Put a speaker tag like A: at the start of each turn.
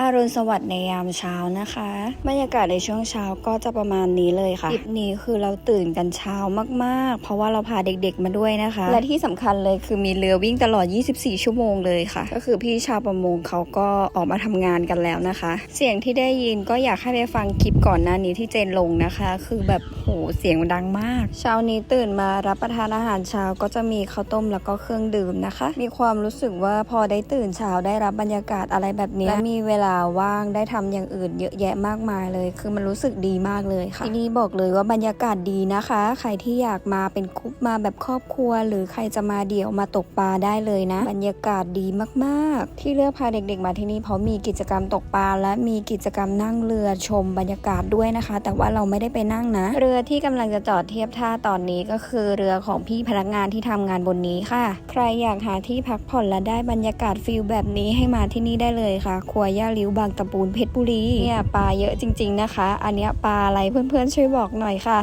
A: อรุณสวัสดิ์ในยามเช้านะคะ บรรยากาศในช่วงเช้าก็จะประมาณนี้เลยค่ะคลิปนี้คือเราตื่นกันเช้ามากๆ เพราะว่าเราพาเด็กๆมาด้วยนะคะ และที่สำคัญเลยคือมีเรือวิ่งตลอด 24 ชั่วโมงเลยค่ะ ก็คือพี่ชาวประมงเขาก็ออกมาทำงานกันแล้วนะคะ เสียงที่ได้ยินก็อยากให้ไปฟังคลิปก่อนหน้านี้ที่เจนลงนะคะ คือแบบโหเสียงมันดังมาก เช้านี้ตื่นมารับประทานอาหารเช้าก็จะมีข้าวต้มแล้วก็เครื่องดื่มนะคะ มีความรู้สึกว่าพอได้ตื่นเช้าได้รับบรรยากาศอะไรแบบนี้และมีเวลาว่างได้ทำอย่างอื่นเยอะแยะมากมายเลย คือมันรู้สึกดีมากเลยค่ะที่นี่บอกเลยว่าบรรยากาศดีนะคะ ใครที่อยากมาเป็นกรุ๊ปมาแบบครอบครัว หรือใครจะมาเดี่ยวมาตกปลาได้เลยนะ บรรยากาศดีมากๆ ที่เลือกพาเด็กๆมาที่นี่เพราะมีกิจกรรมตกปลาและมีกิจกรรมนั่งเรือชมบรรยากาศด้วยนะคะ แต่ว่าเราไม่ได้ไปนั่งนะ เรือที่กำลังจะจอดเทียบท่าตอนนี้ก็คือเรือของพี่พนักงานที่ทำงานบนนี้ค่ะ ใครอยากหาที่พักผ่อนและได้บรรยากาศฟิลแบบนี้ให้มาที่นี่ได้เลยค่ะครัวย่าลิ้วบางตะปูนเพชรบุรีเนี่ยปลาเยอะจริง ๆนะคะ อันเนี้ยปลาอะไรเพื่อนๆช่วยบอกหน่อยค่ะ